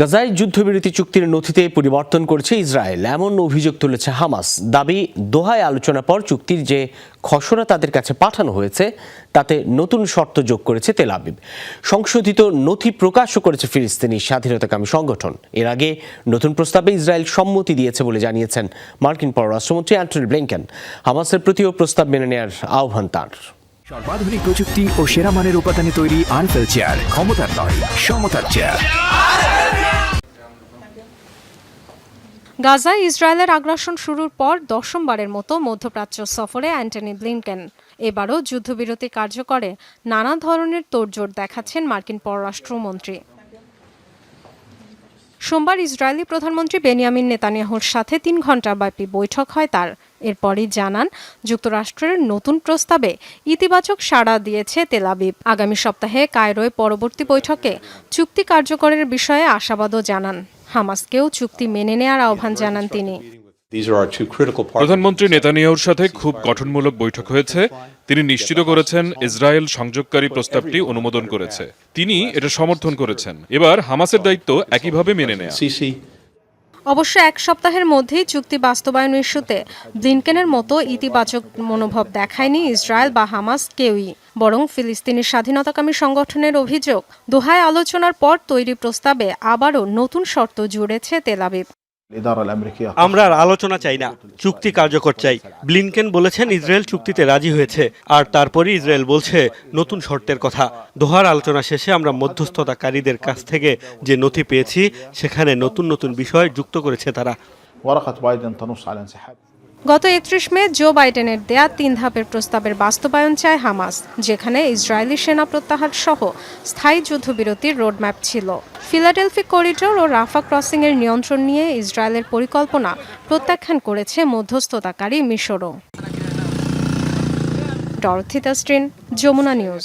গাজায় যুদ্ধবিরতি চুক্তির নথিতে পরিবর্তন করেছে ইসরায়েল। এমন অভিযোগ তুলেছে হামাস। দাবি, দোহায় আলোচনার পর চুক্তির যে খসড়া তাদের কাছে পাঠানো হয়েছে, তাতে নতুন শর্ত যোগ করেছে তেল আবিব। সংশোধিত নথি প্রকাশও করেছে ফিলিস্তিনি স্বাধীনতাকামী সংগঠন। এর আগে নতুন প্রস্তাবে ইসরায়েল সম্মতি দিয়েছে বলে জানিয়েছেন মার্কিন পররাষ্ট্রমন্ত্রী অ্যান্টনি ব্লিংকেন। হামাসের প্রতিও প্রস্তাব মেনে নেওয়ার আহ্বান তাঁর। সর্বাধুনিক প্রযুক্তি ও সেরা মানের উপাদানে তৈরি আনফেল চেয়ার, ক্ষমতার নয়, সমতার চেয়ার। গাজায় ইসরায়েলের আগ্রাসন শুরুর পর দশমবারের মতো মধ্যপ্রাচ্য সফরে অ্যান্টনি ব্লিনকেন। এবারও যুদ্ধবিরতি কার্যকরে নানা ধরনের তোড়জোড় দেখাচ্ছেন মার্কিন পররাষ্ট্রমন্ত্রী। সোমবার ইসরায়েলি প্রধানমন্ত্রী বেনিয়ামিন নেতানিয়াহুর সাথে তিন ঘণ্টা ব্যাপী বৈঠক হয় তার। এরপরই জানান, যুক্তরাষ্ট্রের নতুন প্রস্তাবে ইতিবাচক সাড়া দিয়েছে তেলাবিব আগামী সপ্তাহে কায়রোয় পরবর্তী বৈঠকে চুক্তি কার্যকরের বিষয়ে আশাবাদও জানান। হামাসকেও চুক্তি মেনে নেওয়ার আহ্বান জানান তিনি. প্রধানমন্ত্রী নেতানিয়াহুর সাথে খুব গঠনমূলক বৈঠক হয়েছে। তিনি নিশ্চিত করেছেন ইসরায়েল সংযোগকারী প্রস্তাবটি অনুমোদন করেছে। তিনি এটা সমর্থন করেছেন। এবার হামাসের দায়িত্ব একইভাবে মেনে নেয়া। অবশ্য এক সপ্তাহের মধ্যেই চুক্তি বাস্তবায়ন ইস্যুতে ব্লিনকেনের মতো ইতিবাচক মনোভাব দেখায়নি ইসরায়েল বা হামাস কেউই। বরং ফিলিস্তিনি স্বাধীনতাকামী সংগঠনের অভিযোগ, দোহায় আলোচনার পর তৈরি প্রস্তাবে আবারও নতুন শর্ত জুড়েছে তেলাবিব আমরা আর আলোচনা চাই না চুক্তি কার্যকর চাই। ব্লিনকেন বলেছেন ইসরায়েল চুক্তিতে রাজি হয়েছে আর তারপরে ইসরায়েল বলছে নতুন শর্তের কথা। দোহার আলোচনা শেষে আমরা মধ্যস্থতাকারীদের কাছ থেকে যে নথি পেয়েছি সেখানে নতুন নতুন বিষয় যুক্ত করেছে তারা। গত একত্রিশ মে জো বাইডেনের দেয়া তিন ধাপের প্রস্তাবের বাস্তবায়ন চায় হামাস, যেখানে ইসরায়েলি সেনা প্রত্যাহার সহ স্থায়ী যুদ্ধবিরতির রোডম্যাপ ছিল। ফিলাডেলফি করিডোর ও রাফা ক্রসিংয়ের নিয়ন্ত্রণ নিয়ে ইসরায়েলের পরিকল্পনা প্রত্যাখ্যান করেছে মধ্যস্থতাকারী মিশরও। ডরথিতাস্ট্রিন যমুনা নিউজ।